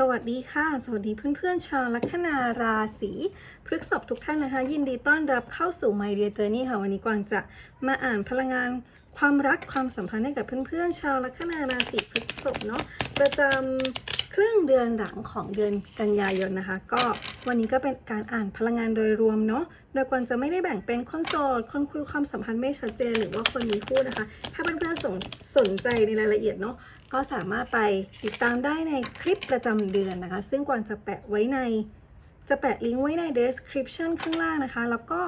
สวัสดีค่ะ สวัสดีเพื่อนๆ ชาวลัคนาราศีพฤษภทุกท่านนะคะ ยินดีต้อนรับเข้าสู่ My Dear Journey ค่ะ วันนี้กวางจะมาอ่านพลังงานความรักความสัมพันธ์ให้กับเพื่อนๆ ชาวลัคนาราศีพฤษภเนาะประจำครึ่งเดือนหลังของเดือนกันยายนนะคะ ก็วันนี้ก็เป็นการอ่านพลังงานโดยรวมเนาะโดยกวางจะไม่ได้แบ่งเป็นคนโสดคนคุยความสัมพันธ์ไม่ชัดเจนหรือว่าคนมีคู่นะคะ ถ้าเพื่อนๆสนสนใจในรายละเอียดเนาะ ก็สามารถไปติดตามได้ในคลิปประจำเดือนนะคะ ซึ่งกวางจะแปะไว้ใน จะแปะลิงก์ไว้ใน description ข้างล่างนะคะ แล้วก็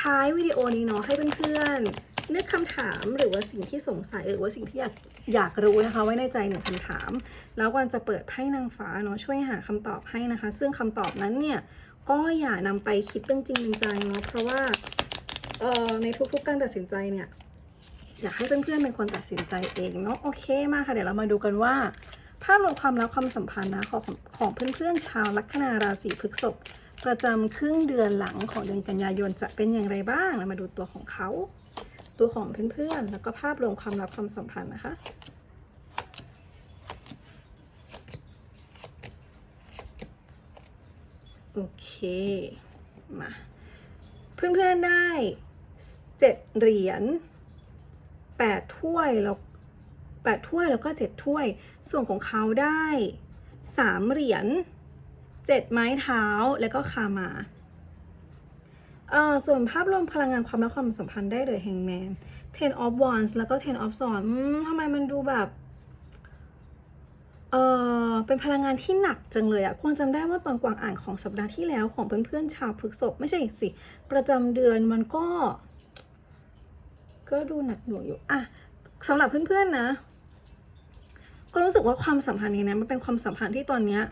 ท้ายวิดีโอนี้เนาะให้เพื่อนๆนึกคำถามหรือว่าสิ่งที่สงสัยหรือว่าสิ่งที่อยากอยากรู้นะคะ ไว้ในใจหนึ่งคำถาม แล้วกวางจะเปิดไพ่นางฟ้าเนาะช่วยหาคำตอบให้นะคะ ซึ่งคำตอบนั้นเนี่ยก็อย่านำไปคิดเป็นจริงเป็นจังเนาะเพราะว่าเอ่อในทุกๆการตัดสินใจเนี่ย อยากให้เพื่อนๆเป็นคนตัดสินใจเองเนาะโอเคมาค่ะเดี๋ยวเรามาดูกันว่าภาพรวมความรักความสัมพันธ์นะของของเพื่อนๆชาวลัคนาราศีพฤษภประจำครึ่งเดือนหลังของเดือนกันยายนจะเป็นอย่างไรบ้างเรามาดูตัวของเขา ตัวของเพื่อนๆแล้วก็ภาพรวมความรักความสัมพันธ์นะคะโอเคมาเพื่อนๆได้เจ็ดเหรียญ แปดถ้วยแล้วแปดถ้วยแล้วก็เจ็ดถ้วย ส่วนของเขาได้สามเหรียญเจ็ดไม้เท้าแล้วก็คามาเอ่อส่วนภาพรวมพลังงานความรักความสัมพันธ์ได้เลยแฮงแมน ten of wands แล้วก็ ten of swords อืมทำไมมันดูแบบเออเป็นพลังงานที่หนักจังเลยอะควรจำได้ว่าตอนกวางอ่านของสัปดาห์ที่แล้วของเพื่อนๆชาวพฤษภไม่ใช่สิ ประจำเดือนมันก็ ก็ดูหนักหน่วงอยู่อะสำหรับเพื่อนๆนะ ก็รู้สึกว่าความสัมพันธ์นี้นะมันเป็นความสัมพันธ์ที่ตอนเนี้ย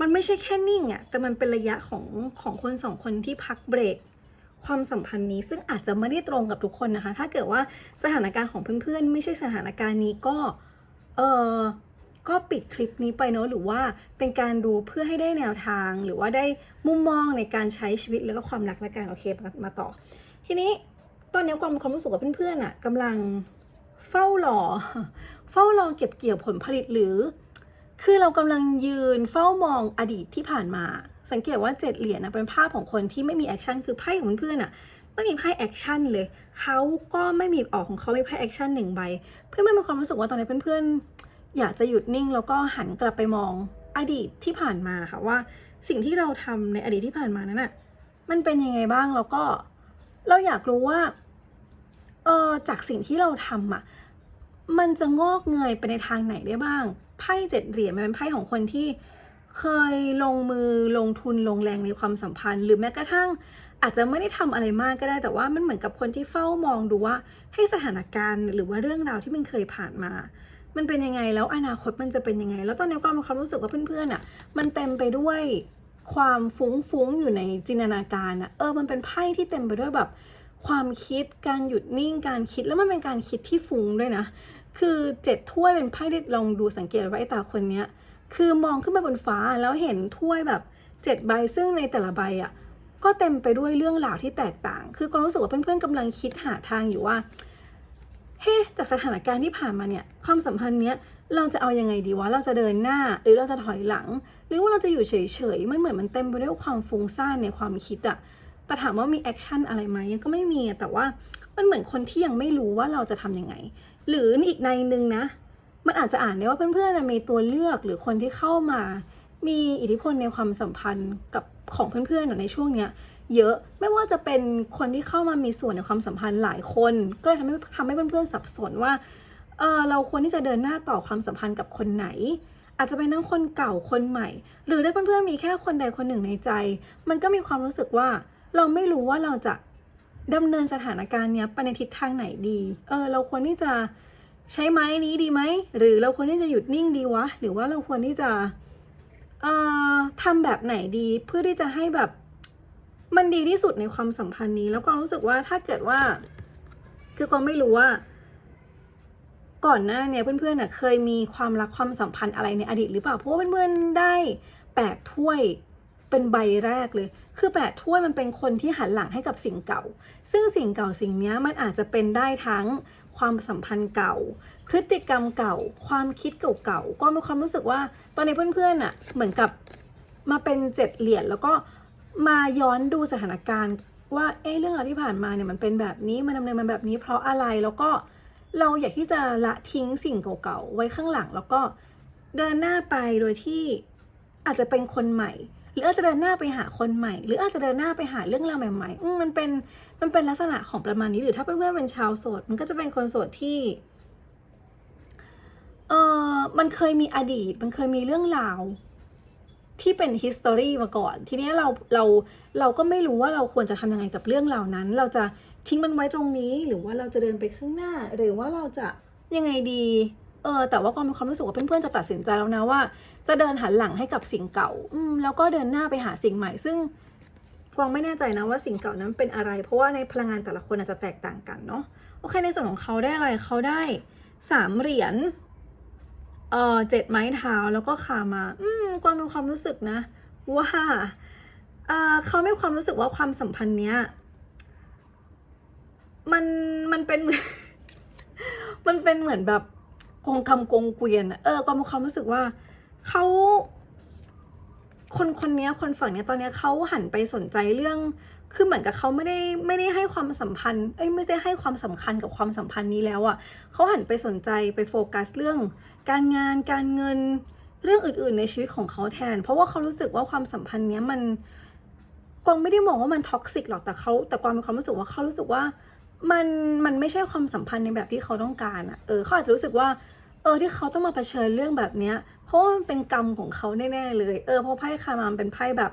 มันไม่ใช่แค่นิ่งอะแต่มันเป็นระยะของของคนสองคนที่พักเบรกความสัมพันธ์นี้ซึ่งอาจจะไม่ได้ตรงกับทุกคนนะคะ ถ้าเกิดว่าสถานการณ์ของเพื่อนๆ ไม่ใช่สถานการณ์นี้ก็ เออก็ปิดคลิปนี้ไปเนอะหรือว่าเป็นการดูเพื่อให้ได้แนวทาง หรือว่าได้มุมมองในการใช้ชีวิตแล้วก็ความรักและการโอเคมาต่อ ทีนี้ ตอนนี้ความความรู้สึกกับเพื่อนๆอะกำลังเฝ้ารอเฝ้ารอเก็บเกี่ยวผลผลิตหรือ คือเรากำลังยืนเฝ้ามองอดีตที่ผ่านมา สังเกตว่าเจ็ดเหรียญนะเป็นภาพของคนที่ไม่มีแอคชั่นคือไพ่ของเพื่อนอะไม่มีไพ่แอคชั่นเลยเขาก็ไม่มีออกของเขาไม่ไพ่แอคชั่นหนึ่งใบ เพื่อนไม่มีความรู้สึกว่าตอนนี้เพื่อนๆ อยากจะหยุดนิ่ง แล้วก็หันกลับไปมองอดีตที่ผ่านมาค่ะว่า สิ่งที่เราทำในอดีตที่ผ่านมานั้นอะมันเป็นยังไงบ้างแล้วก็เราอยากรู้ว่า เออจากสิ่งที่เราทำอะมันจะงอกเงยไปในทางไหนได้บ้าง ไพ่เจ็ดเหรียญมันเป็นไพ่ของคนที่เคยลงมือลงทุนลงแรงในความสัมพันธ์ หรือแม้กระทั่งอาจจะไม่ได้ทำอะไรมากก็ได้ แต่ว่ามันเหมือนกับคนที่เฝ้ามองดูว่าให้สถานการณ์หรือว่าเรื่องราวที่มันเคยผ่านมา มันเป็นยังไงแล้วอนาคตมันจะเป็นยังไง แล้วตอนนี้ก็มีความรู้สึกว่าเพื่อนๆอะมันเต็มไปด้วยความฟุ้งๆอยู่ในจินตนาการอะเออมันเป็นไพ่ที่เต็มไปด้วยแบบ ความคิดการหยุดนิ่งการคิดแล้วมันเป็นการคิดที่ฟุ้งด้วยนะ คือเจ็ดถ้วยเป็นไพ่ที่ลองดูสังเกตว่าไอ้ตาคนเนี้ยคือมองขึ้นไปบนฟ้าแล้วเห็นถ้วยแบบเจ็ดใบซึ่งในแต่ละใบอะก็เต็มไปด้วยเรื่องราวที่แตกต่าง คือก็รู้สึกว่าเพื่อนๆกำลังคิดหาทางอยู่ว่า เฮ้จากสถานการณ์ที่ผ่านมาเนี่ย ความสัมพันธ์เนี้ยเราจะเอายังไงดีวะ เราจะเดินหน้า หรือเราจะถอยหลัง หรือว่าเราจะอยู่เฉยๆ มันเหมือนมันเต็มไปด้วยความฟุ้งซ่านในความคิดอะ แต่ถามว่ามีแอคชั่นอะไรไหมก็ไม่มี แต่ว่ามันเหมือนคนที่ยังไม่รู้ว่าเราจะทำยังไง หรืออีกในหนึ่งนะ มันอาจจะอ่านได้ว่าเพื่อนๆมีตัวเลือกหรือคนที่เข้ามา มีอิทธิพลในความสัมพันธ์กับของเพื่อนๆในช่วงเนี้ยเยอะไม่ว่าจะเป็นคนที่เข้ามามีส่วนในความสัมพันธ์หลายคน ก็เลยทำให้ทำให้เพื่อนๆสับสนว่าเออเราควรที่จะเดินหน้าต่อความสัมพันธ์กับคนไหน อาจจะเป็นทั้งคนเก่าคนใหม่ หรือได้เพื่อนๆมีแค่คนใดคนหนึ่งในใจ มันก็มีความรู้สึกว่า เราไม่รู้ว่าเราจะดำเนินสถานการณ์เนี้ยไปในทิศทางไหนดี เออ เราควรที่จะใช้ไม้นี้ดีไหม หรือเราควรที่จะหยุดนิ่งดีวะ หรือว่าเราควรที่จะ เอ่อทำแบบไหนดี เพื่อที่จะให้แบบ มันดีที่สุดในความสัมพันธ์นี้ แล้วก็รู้สึกว่าถ้าเกิดว่า คือก็ไม่รู้ว่า ก่อนหน้าเนี่ยเพื่อนๆน่ะเคยมีความรักความสัมพันธ์อะไรในอดีตหรือเปล่า เพราะว่าเพื่อนๆได้แปดถ้วย เป็นใบแรกเลย คือแปดถ้วยมันเป็นคนที่หันหลังให้กับสิ่งเก่า ซึ่งสิ่งเก่าสิ่งนี้มันอาจจะเป็นได้ทั้งความสัมพันธ์เก่า พฤติกรรมเก่า ความคิดเก่าๆ ก็มีความรู้สึกว่าตอนนี้เพื่อนๆอะเหมือนกับมาเป็นเจ็ดเหรียญแล้วก็มาย้อนดูสถานการณ์ว่าเอ๊ะเรื่องราวที่ผ่านมาเนี่ยมันเป็นแบบนี้มันดำเนินมาแบบนี้เพราะอะไรแล้วก็เราอยากที่จะละทิ้งสิ่งเก่าๆไว้ข้างหลังแล้วก็เดินหน้าไปโดยที่อาจจะเป็นคนใหม่ หรืออาจจะเดินหน้าไปหาคนใหม่ หรืออาจจะเดินหน้าไปหาเรื่องราวใหม่ๆมันเป็นมันเป็นลักษณะของประมาณนี้หรือถ้าเพื่อนๆเป็นชาวโสด มันก็จะเป็นคนโสดที่เออมันเคยมีอดีต มันเคยมีเรื่องราวที่เป็น history มาก่อน ทีนี้เราเราเราก็ไม่รู้ว่าเราควรจะทำยังไงกับเรื่องรานั้น เราจะทิ้งมันไว้ตรงนี้ หรือว่าเราจะเดินไปข้างหน้า หรือว่าเราจะยังไงดี เออ แต่ว่าความมีความรู้สึกว่าเพื่อนๆจะตัดสินใจแล้วนะว่า จะเดินหันหลังให้กับสิ่งเก่า อืมแล้วก็เดินหน้าไปหาสิ่งใหม่ ซึ่งกวางไม่แน่ใจนะว่าสิ่งเก่านั้นเป็นอะไร เพราะว่าในพลังงานแต่ละคนอาจจะแตกต่างกันเนาะโอเคในส่วนของเขาได้อะไรเขาได้สามเหรียญเออเจ็ดไม้เท้าแล้วก็ขามา อืมกวางมีความรู้สึกนะ ว่าเออเขาไมีความรู้สึกว่าความสัมพันธ์เนี้ยมันมันเป็น มันเป็นเหมือนแบบกงคำกงเกวียนเออกวางมีความรู้สึกว่า เขาคนคนนี้คนฝั่งเนี้ยตอนเนี้ยเขาหันไปสนใจเรื่อง คือเหมือนกับเขาไม่ได้ไม่ได้ให้ความสัมพันธ์ เอ้ยไม่ได้ให้ความสำคัญกับความสัมพันธ์นี้แล้วอะ่ะเขาหันไปสนใจไปโฟกัสเรื่อง การงานการเงินเรื่องอื่น ๆ ในชีวิตของเขาแทน เพราะว่าเขารู้สึกว่าความสัมพันธ์เนี้ยมันกวางไม่ได้มองว่ามันท็อกซิกหรอกแต่เขาแต่กวางมีความรู้สึกว่าเขารู้สึกว่ามันมันไม่ใช่ความสัมพันธ์ในแบบที่เขาต้องการอะ่ะเออเขาอาจจะรู้สึกว่า เออที่เขาต้องมาเผชิญเรื่องแบบเนี้ย เพราะว่ามันเป็นกรรมของเขาแน่ๆเลย เออเพราะไพ่คามามเป็นไพ่แบบ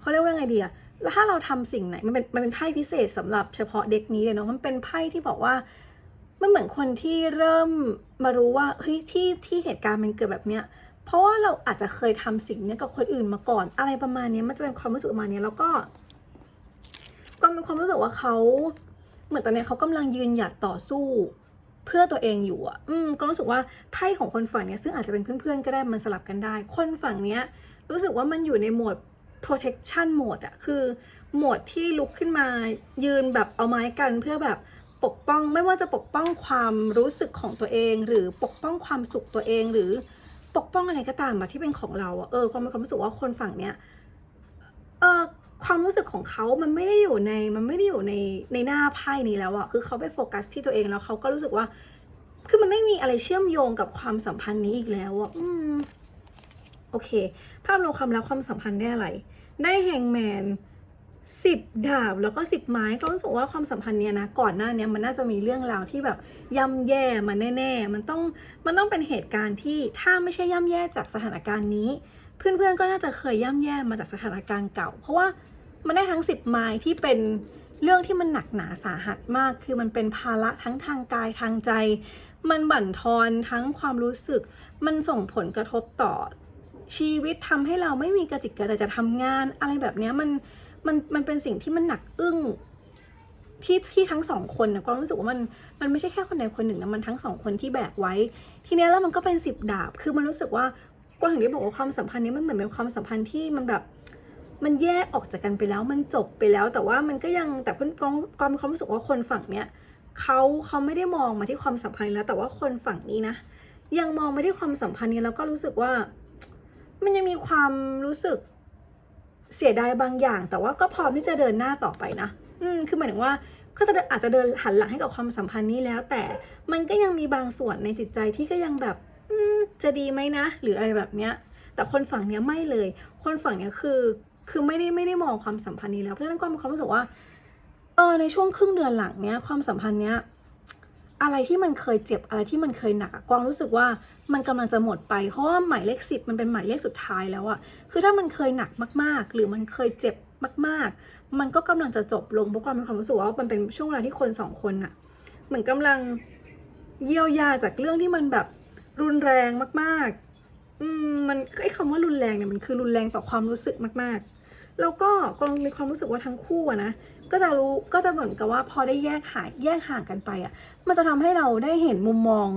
เขาเรียกว่าไงดีอะแล้วถ้าเราทำสิ่งไหนมันเป็นมันเป็นไพ่พิเศษสำหรับเฉพาะเด็กนี้เลยเนาะมันเป็นไพ่ที่บอกว่ามันเหมือนคนที่เริ่มมารู้ว่าเฮ้ยที่ที่เหตุการณ์มันเกิดแบบเนี้ยเพราะว่าเราอาจจะเคยทำสิ่งเนี้ยกับคนอื่นมาก่อน อะไรประมาณเนี้ยมันจะเป็นความรู้สึกประมาณเนี้ยแล้วก็ ก็มีความรู้สึกว่าเขาเหมือนตอนเนี้ยเขากำลังยืนหยัดต่อสู้ เพื่อตัวเองอยู่อะ อืม ก็รู้สึกว่าไพ่ของคนฝั่งเนี้ยซึ่งอาจจะเป็นเพื่อนๆก็ได้มันสลับกันได้ คนฝั่งเนี้ยรู้สึกว่ามันอยู่ในโหมด protection mode อะคือโหมดที่ลุกขึ้นมายืนแบบเอาไม้กันเพื่อแบบปกป้องไม่ว่าจะปกป้องความรู้สึกของตัวเอง หรือปกป้องความสุขตัวเองหรือปกป้องอะไรก็ตามอะที่เป็นของเราอะเออความมีความรู้สึกว่าคนฝั่งเนี้ยเออ ความรู้สึกของเขามันไม่ได้อยู่ในมันไม่ได้อยู่ในในหน้าไพ่นี้แล้วอะคือเขาไปโฟกัสที่ตัวเองแล้วเขาก็รู้สึกว่า คือมันไม่มีอะไรเชื่อมโยงกับความสัมพันธ์นี้อีกแล้วอะอืมโอเค ภาพรวมความรักความสัมพันธ์ได้อะไร ได้แฮงแมนสิบดาบแล้วก็สิบไม้ก็รู้สึกว่าความสัมพันธ์เนี้ยนะก่อนหน้าเนี้ยมันน่าจะมีเรื่องราวที่แบบย่ำแย่มาแน่ ๆ มันต้องมันต้องเป็นเหตุการณ์ที่ถ้าไม่ใช่ย่ำแย่จากสถานการณ์นี้ เพื่อนๆก็น่าจะเคยย่ำแย่มาจากสถานการณ์เก่า เพราะว่ามันได้ทั้งสิบไม้ที่เป็นเรื่องที่มันหนักหนาสาหัสมาก คือมันเป็นภาระทั้งทางกายทางใจ มันบั่นทอนทั้งความรู้สึก มันส่งผลกระทบต่อ ชีวิตทำให้เราไม่มีกระจิตกระใจจะทำงาน อะไรแบบนี้มันมันมันเป็นสิ่งที่มันหนักอึ้งที่ที่ทั้งสองคนนะก็รู้สึกว่ามันมันไม่ใช่แค่คนใดคนหนึ่งนะมันทั้งสองคนที่แบกไว้ ทีนี้แล้วมันก็เป็นสิบดาบ คือมันรู้สึกว่า ก็ถึงได้บอกว่าความสัมพันธ์นี้มันเหมือนเป็นความสัมพันธ์ที่มันแบบมันแยกออกจากกันไปแล้วมันจบไปแล้ว แต่ว่ามันก็ยังแต่เพื่อนกองกองมีความรู้สึกว่าคนฝั่งเนี้ยเขาเขาไม่ได้มองมาที่ความสัมพันธ์แล้ว แต่ว่าคนฝั่งนี้นะ ยังมองมาที่ความสัมพันธ์นี้แล้วก็รู้สึกว่า มันยังมีความรู้สึกเสียดายบางอย่าง แต่ว่าก็พร้อมที่จะเดินหน้าต่อไปนะอืมคือหมายถึงว่าก็จะอาจจะเดินหันหลังให้กับความสัมพันธ์นี้แล้ว แต่มันก็ยังมีบางส่วนในจิตใจที่ก็ยังแบบ จะดีไหมนะ หรืออะไรแบบเนี้ย แต่คนฝั่งเนี้ยไม่เลย คนฝั่งเนี้ยคือคือไม่ได้ไม่ได้มองความสัมพันธ์นี้แล้ว เพราะฉะนั้นก็มีความรู้สึกว่า เออในช่วงครึ่งเดือนหลังเนี้ยความสัมพันธ์เนี้ยอะไรที่มันเคยเจ็บอะไรที่มันเคยหนักกวางรู้สึกว่ามันกำลังจะหมดไป เพราะว่าหมายเลขสิบมันเป็นหมายเลขสุดท้ายแล้วอะคือถ้ามันเคยหนักมากๆ หรือมันเคยเจ็บมาก ๆ มันก็กำลังจะจบลงเพราะกวางมีความรู้สึกว่ามันเป็นช่วงเวลาที่คนสองคนอะเหมือนกำลังเยียวยาจากเรื่องที่มันแบบ รุนแรงมากๆ อืมมันไอ้คำว่ารุนแรงเนี่ยมันคือรุนแรงต่อความรู้สึกมาก ๆ แล้วก็กงมีความรู้สึกว่าทั้งคู่อะนะก็จะรู้ก็จะเหมือนกับว่าพอได้แยกหายแยกห่างกันไปอะมันจะทำให้เราได้เห็นมุมมอง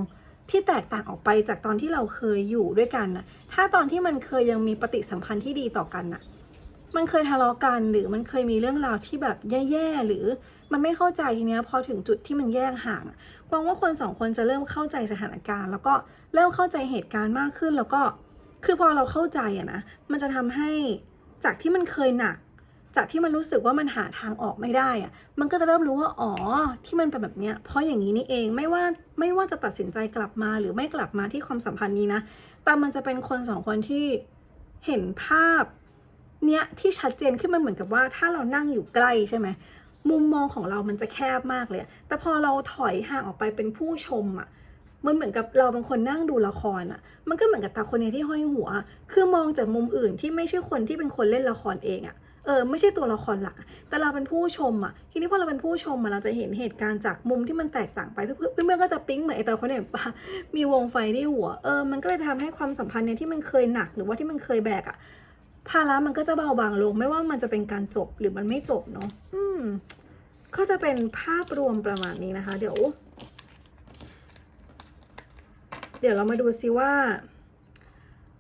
ที่แตกต่างออกไปจากตอนที่เราเคยอยู่ด้วยกันน่ะ ถ้าตอนที่มันเคยยังมีปฏิสัมพันธ์ที่ดีต่อกันน่ะ มันเคยทะเลาะกันหรือมันเคยมีเรื่องราวที่แบบแย่ๆหรือ มันไม่เข้าใจทีเนี้ยพอถึงจุดที่มันแยกห่างกวางว่าคนสองคนจะเริ่มเข้าใจสถานการณ์ แล้วก็เริ่มเข้าใจเหตุการณ์มากขึ้นแล้วก็คือพอเราเข้าใจอะนะมันจะทำให้จากที่มันเคยหนัก จากที่มันรู้สึกว่ามันหาทางออกไม่ได้อะมันก็จะเริ่มรู้ว่าอ๋อที่มันเป็นแบบเนี้ยเพราะอย่างนี้นี่เองไม่ว่าไม่ว่าจะตัดสินใจกลับมาหรือไม่กลับมาที่ความสัมพันธ์นี้นะแต่มันจะเป็นคนสองคนที่เห็นภาพเนี้ยที่ชัดเจนขึ้นมันเหมือนกับว่าถ้าเรานั่งอยู่ใกล้ใช่ไหม มุมมองของเรามันจะแคบมากเลย แต่พอเราถอยห่างออกไปเป็นผู้ชมอะมันเหมือนกับเราเป็นคนนั่งดูละครอะมันก็เหมือนกับตาคนเนี้ยที่ห้อยหัว คือมองจากมุมอื่นที่ไม่ใช่คนที่เป็นคนเล่นละครเองอะเออไม่ใช่ตัวละครหลัก แต่เราเป็นผู้ชมอะทีนี้พอเราเป็นผู้ชมอะเราจะเห็นเหตุการณ์จากมุมที่มันแตกต่างไปเพื่อนเพื่อนก็จะปิ๊งเหมือนไอตาคนนี้ปะมีวงไฟที่หัว เออ มันก็เลยทำให้ความสัมพันธ์เนี่ยที่มันเคยหนักหรือว่าที่มันเคยแบกอะ ภาระมันก็จะเบาบางลง ไม่ว่ามันจะเป็นการจบหรือมันไม่จบเนาะอืมก็จะเป็นภาพรวมประมาณนี้นะคะ เดี๋ยว เดี๋ยวเรามาดูซิว่า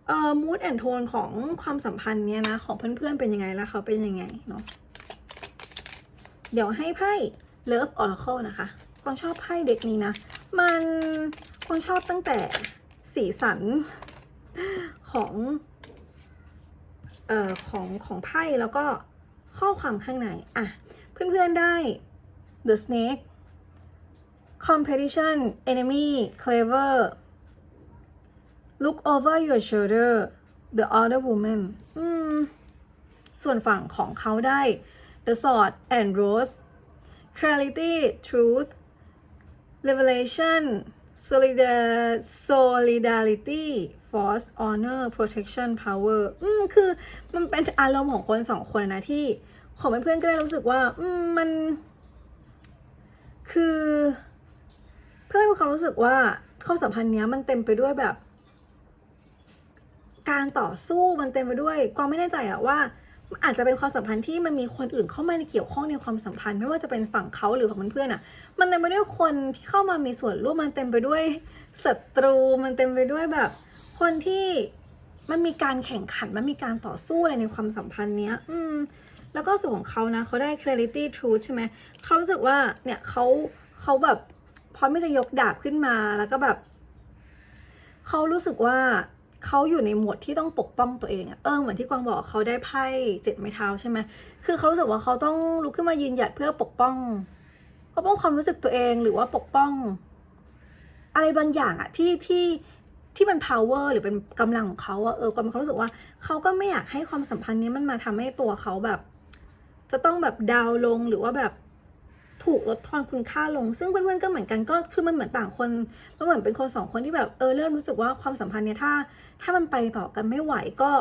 เอ่อ mood and tone ของความสัมพันธ์เนี้ยนะ ของเพื่อนๆเป็นยังไงแล้วเขาเป็นยังไงเนาะเดี๋ยวให้ไพ่ Love Oracle นะคะกวางชอบไพ่เด็กนี้นะ มันกวางชอบตั้งแต่สีสันของ เอ่อของของไพ่แล้วก็ข้อความข้างใน อะ เพื่อนๆได้ The Snake Competition Enemy Clever Look over your shoulder The other woman อืม ส่วนฝั่งของเขาได้ The Sword and Rose Clarity Truth Revelation Solidarity Force Honor Protection Power อืมคือมันเป็นอารมณ์ของคนสองคนนะที่ ของเพื่อนๆก็ได้รู้สึกว่า อืมมัน คือ เพื่อนมีความรู้สึกว่าความสัมพันธ์เนี้ยมันเต็มไปด้วยแบบ การต่อสู้มันเต็มไปด้วยกวางไม่แน่ใจอะว่า อาจจะเป็นความสัมพันธ์ที่มันมีคนอื่นเข้ามาในเกี่ยวข้องในความสัมพันธ์ ไม่ว่าจะเป็นฝั่งเขาหรือของเพื่อนๆอะมันเต็มไปด้วยคนที่เข้ามามีส่วนร่วมมันเต็มไปด้วยศัตรูมันเต็มไปด้วยแบบ คนที่มันมีการแข่งขันมันมีการต่อสู้อะไรในความสัมพันธ์เนี้ย อืม แล้วก็ส่วนของเขานะเขาได้ clarity truth ใช่ไหมเขารู้สึกว่าเนี่ยเขาเขาแบบพร้อมที่จะยกดาบขึ้นมาแล้วก็แบบเขารู้สึกว่า เขาอยู่ในโหมดที่ต้องปกป้องตัวเองอะเออเหมือนที่กวางบอกเขาได้ไพ่เจ็ดไม้เท้าใช่ไหมคือเขารู้สึกว่าเขาต้องลุกขึ้นมายืนหยัดเพื่อปกป้องปกป้องความรู้สึกตัวเองหรือว่าปกป้อง อะไรบางอย่างอะที่ที่ที่มัน power หรือเป็นกำลังของเขาอะเออกวางมีความรู้สึกว่าเขาก็ไม่อยากให้ความสัมพันธ์นี้มันมาทำให้ตัวเขาแบบ จะต้องแบบดาวลงหรือว่าแบบ ถูกลดทอนคุณค่าลง ซึ่งเพื่อนๆก็เหมือนกันก็คือมันเหมือนต่างคนมันเหมือนเป็นคนสองคนที่แบบเออเริ่มรู้สึกว่าความสัมพันธ์เนี่ยถ้า ถ้ามันไปต่อกันไม่ไหวก็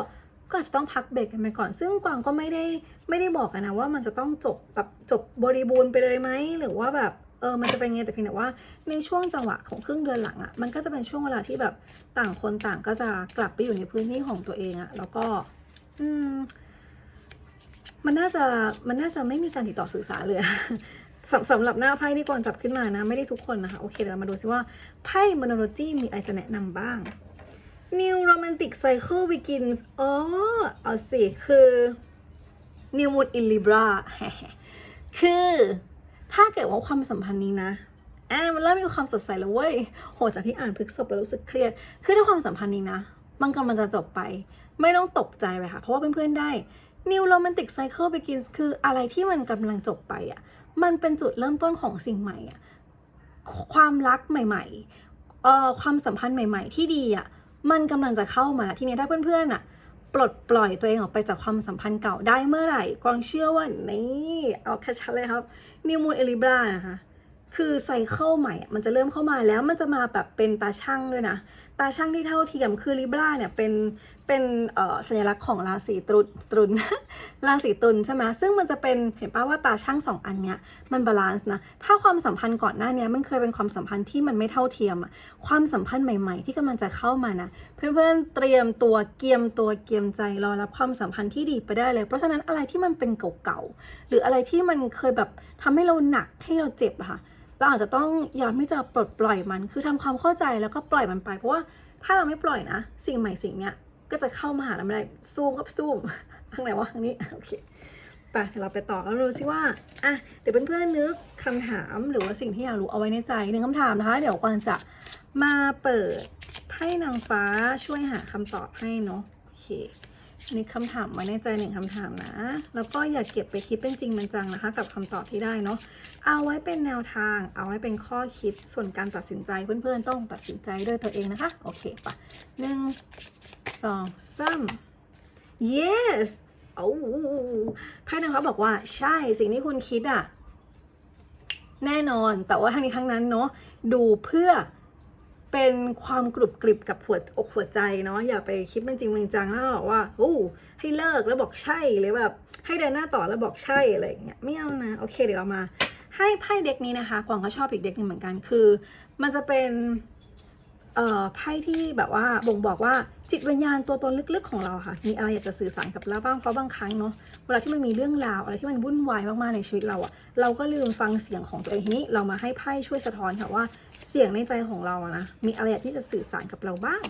ก็อาจจะต้องพักเบรกกันไปก่อน ซึ่งกวางก็ไม่ได้ไม่ได้บอกกันนะว่ามันจะต้องจบแบบจบบริบูรณ์ไปเลยไหมหรือว่าแบบเออมันจะเป็นไงแต่เพียงแต่ว่าในช่วงจังหวะของครึ่งเดือนหลังอะ่ะมันก็จะเป็นช่วงเวลาที่แบบต่างคนต่างก็จะกลับไปอยู่ในพื้นที่ของตัวเองอะ่ะแล้วก็อืมมันน่าจะมันน่าจะไม่มีการติดต่อสื่อสารเลย สำสำหรับหน้าไพ่ที่กวางจับขึ้นมานะ ไม่ได้ทุกคนนะคะ โอเคเดี๋ยวเรามาดูซิว่าไพ่มโนโลจีมีอะไรจะแนะนำบ้าง New Romantic Cycle Begins อ๋อเอาสิ คือ New Moon in Libra คือถ้าเกิดว่าความสัมพันธ์นี้นะแอมันเริ่มมีความสดใสแล้วเว้ย โห จากที่อ่านพฤกษบแล้วรู้สึกเครียด คือถ้าความสัมพันธ์นี้นะ มันกำลังจะจบไป ไม่ต้องตกใจไปค่ะ เพราะว่าเพื่อนๆได้ New Romantic Cycle Begins คืออะไรที่มันกำลังจบไปอะ มันเป็นจุดเริ่มต้นของสิ่งใหม่อะความรักใหม่ๆเอ่อความสัมพันธ์ใหม่ ๆ ที่ดีอะมันกำลังจะเข้ามาทีนี้ถ้าเพื่อนๆอะปลดปล่อยตัวเองออกไปจากความสัมพันธ์เก่าได้เมื่อไหร่กวางเชื่อว่านี่เอาแค่ชัดเลยครับนิวมูนเอลิบรานะคะคือไซเคิลใหม่ มันจะเริ่มเข้ามาแล้วมันจะมาแบบเป็นตาช่างด้วยนะ ตาช่างที่เท่าเทียมคือลิบราเนี่ยเป็น เป็นสัญลักษณ์ของราศีตรุตรุนราศีตุลใช่ไหมซึ่งมันจะเป็นเห็นป่าว่าตาช่างสองอันเนี้ยมันบาลานซ์นะ ถ้าความสัมพันธ์ก่อนหน้านี้มันเคยเป็นความสัมพันธ์ที่มันไม่เท่าเทียมอะความสัมพันธ์ใหม่ ๆ ที่กำลังจะเข้ามานะเพื่อนๆเตรียมตัวเกียมตัวเกียมใจรอรับความสัมพันธ์ที่ดีไปได้เลย เพราะฉะนั้นอะไรที่มันเป็นเก่าๆหรืออะไรที่มันเคยแบบทำให้เราหนักให้เราเจ็บอะค่ะเราอาจจะต้องยอมที่จะปลดปล่อยมัน คือทำความเข้าใจแล้วก็ปล่อยมันไป เพราะว่าถ้าเราไม่ปล่อยนะ สิ่งใหม่สิ่งเนี้ย ก็จะเข้ามาหาเราไม่ได้ซูมกับซูมทางไหนวะทางนี้โอเคไปเราไปต่อแล้วดูซิว่าอะเดี๋ยวเพื่อนๆนึกคำถามหรือว่าสิ่งที่อยากรู้เอาไว้ในใจหนึ่งคำถามนะคะ เดี๋ยวกวางจะมาเปิดไพ่นางฟ้าช่วยหาคำตอบให้เนาะโอเคนี่คำถามไว้ในใจหนึ่งคำถามนะ แล้วก็อย่าเก็บไปคิดเป็นจริงเป็นจังนะคะ กับคำตอบที่ได้เนาะเอาไว้เป็นแนวทาง เอาไว้เป็นข้อคิดส่วนการตัดสินใจเพื่อนๆต้องตัดสินใจด้วยตัวเองนะคะโอเคปะหนึ่ง สองสาม yes โอ้ไพ่นางฟ้าบอกว่า ใช่สิ่งที่คุณคิดอะแน่นอน แต่ว่าทั้งนี้ทั้งนั้นเนาะดูเพื่อเป็นความกรุบกริบกับหัวอกหัวใจเนาะอย่าไปคิดเป็นจริงเป็นจังแล้วบอกว่าโอ้ให้เลิกแล้วบอกใช่หรือแบบให้เดินหน้าต่อแล้วบอกใช่อะไรอย่างเงี้ยไม่เอานะโอเคเดี๋ยวเรามา ให้ไพ่เด็กนี้นะคะกวางก็ชอบอีกเด็กหนึงเหมือนกันคือ มันจะเป็น ไพ่ที่แบบว่าบ่งบอกว่าจิตวิญญาณตัวตนลึกๆของเราค่ะ มีอะไรอยากจะสื่อสารกับเราบ้างเพราะบางครั้งเนาะเวลาที่มันมีเรื่องราวอะไรที่มันวุ่นวายมากๆในชีวิตเราอะเราก็ลืมฟังเสียงของตัวเองทีนี้เรามาให้ไพ่ช่วยสะท้อนค่ะว่าเสียงในใจของเราอะนะมีอะไรที่จะสื่อสารกับเราบ้าง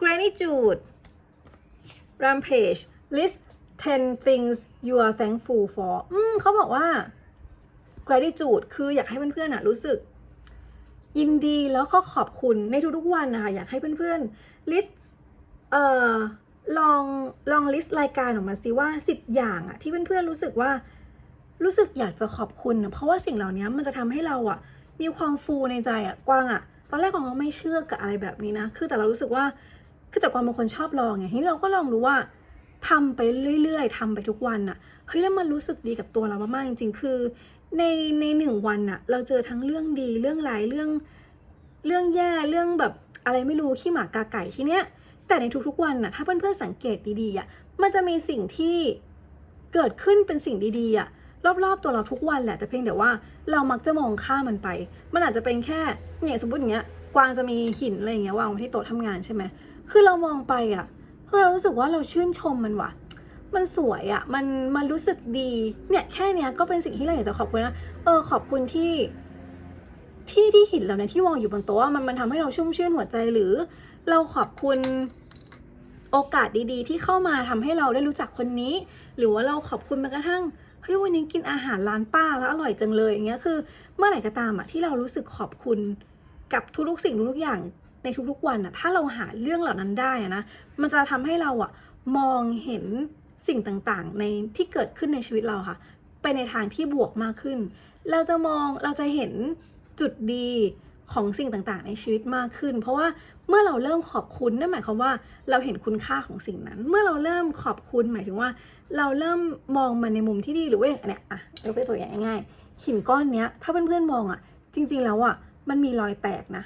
gratitude rampage list 10 things you are thankful for อืมเขาบอกว่า gratitude คืออยากให้เพื่อนๆอะรู้สึก ยินดีแล้วก็ขอบคุณในทุกๆวันนะคะอยากให้เพื่อนๆลิสเอ่อลองลองลิสต์รายการออกมาสิว่า 10 อย่างอะที่เพื่อนๆรู้สึกว่ารู้สึกอยากจะขอบคุณนะเพราะว่าสิ่งเหล่านี้มันจะทำให้เราอะมีความฟูในใจอะกว้างอะตอนแรกกวางก็ไม่เชื่อกับอะไรแบบนี้นะ คือแต่เรารู้สึกว่าคือแต่กวางเป็นคนชอบลองไงทีนี้เราก็ลองรู้ว่าทำไปเรื่อย ๆทำไปทุกวันอะเฮ้ยแล้วมันรู้สึกดีกับตัวเรามากๆจริงๆคือ ในในหนึ่งวันอะเราเจอทั้งเรื่องดีเรื่องร้ายเรื่องเรื่องแย่เรื่องแบบอะไรไม่รู้ขี้หมากาไก่ทีเนี้ยแต่ในทุกๆวันน่ะถ้าเพื่อนๆสังเกตดีๆอะมันจะมีสิ่งที่เกิดขึ้นเป็นสิ่งดีๆอะรอบๆตัวเราทุกวันแหละแต่เพียงแต่ว่าเรามักจะมองข้ามมันไป มันอาจจะเป็นแค่เนี่ยสมมติอย่างเงี้ยกวางจะมีหินอะไรอย่างเงี้ยวางไว้ที่โต๊ะทำงานใช่ไหมคือเรามองไปอะคือเรารู้สึกว่าเราชื่นชมมันว่ะ มันสวยอะ่ะมันมันรู้สึกดีเนี่ยแค่เนี้ยก็เป็นสิ่งที่เราอยากจะขอบคุณนะเออขอบคุณที่ ที่ที่หินเราเนี่ยที่วางอยู่บนโต๊ะมันมันทำให้เราชุ่มชื่นหัวใจหรือ เราขอบคุณโอกาสดีๆ ที่เข้ามาทำให้เราได้รู้จักคนนี้ หรือว่าเราขอบคุณแม้กระทั่งเฮ้ยวันนี้กินอาหารร้านป้าแล้วอร่อยจังเลยอย่างเงี้ยคือ เมื่อไหร่ก็ตามอะที่เรารู้สึกขอบคุณกับทุกๆสิ่งทุกๆอย่างในทุกๆวันอะถ้าเราหาเรื่องเหล่านั้นได้อะนะมันจะทำให้เราอะมองเห็น สิ่งต่างๆ ในที่เกิดขึ้นในชีวิตเราค่ะ ไปในทางที่บวกมากขึ้น เราจะมองเราจะเห็นจุดดีของสิ่งต่างๆ ในชีวิตมากขึ้น เพราะว่าเมื่อเราเริ่มขอบคุณนั่นหมายความว่าเราเห็นคุณค่าของสิ่งนั้น เมื่อเราเริ่มขอบคุณหมายถึงว่า เราเริ่มมองมันในมุมที่ดีหรือว่าอย่างเนี้ยอะยกตัวอย่างง่ายๆหินก้อนเนี้ยถ้าเพื่อนๆมองอะ จริง ๆ แล้วอะมันมีรอยแตกนะ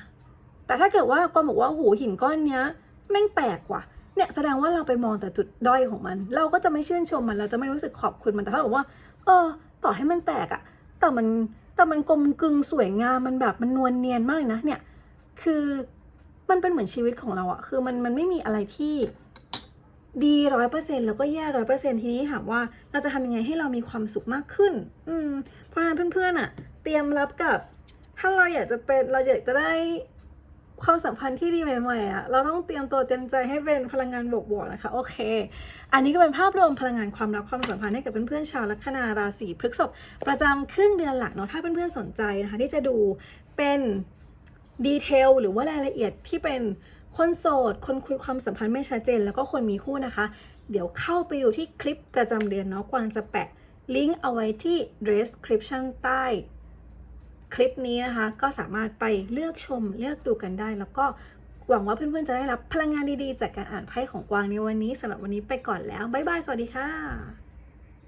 แต่ถ้าเกิดว่ากอนบอกว่าโอ้โหหินก้อนเนี้ยแม่งแปลกว่ะ เนี่ยแสดงว่าเราไปมองแต่จุดด้อยของมัน เราก็จะไม่ชื่นชมมันเราจะไม่รู้สึกขอบคุณมันแต่ถ้าบอกว่า เออ ต่อให้มันแตกอะแต่มันแต่มันกลมกลึงสวยงามมันแบบมันนวลเนียนมากเลยนะเนี่ยคือมันเป็นเหมือนชีวิตของเราอะคือมันมันไม่มีอะไรที่ดีร้อยเปอร์เซ็นต์แล้วก็แย่ร้อยเปอร์เซ็นต์ทีนี้ถามว่าเราจะทำยังไงให้เรามีความสุขมากขึ้น อืมเพราะฉะนั้นเพื่อนๆอะเตรียมรับกับ ถ้าเราอยากจะเป็นเราอยากจะได้ ความสัมพันธ์ที่ดีใหม่ๆอะเราต้องเตรียมตัวเตรียมใจให้เป็นพลังงานบวกๆนะคะโอเค อันนี้ก็เป็นภาพรวมพลังงานความรักความสัมพันธ์ให้กับเพื่อนๆชาวลัคนาราศีพฤษภประจำครึ่งเดือนหลักเนาะถ้าเพื่อนๆสนใจนะคะที่จะดูเป็นดีเทลหรือว่ารายละเอียดที่เป็นคนโสด คนคุยความสัมพันธ์ไม่ชัดเจน แล้วก็คนมีคู่นะคะ เดี๋ยวเข้าไปดูที่คลิปประจำเดือนเนาะกวางจะแปะลิงก์เอาไว้ที่ description ใต้ คลิปนี้นะคะ ก็สามารถไปเลือกชมเลือกดูกันได้ แล้วก็หวังว่าเพื่อนๆจะได้รับพลังงานดีๆ จากการอ่านไพ่ของกวางในวันนี้สำหรับวันนี้ไปก่อนแล้วบ๊ายบายสวัสดีค่ะ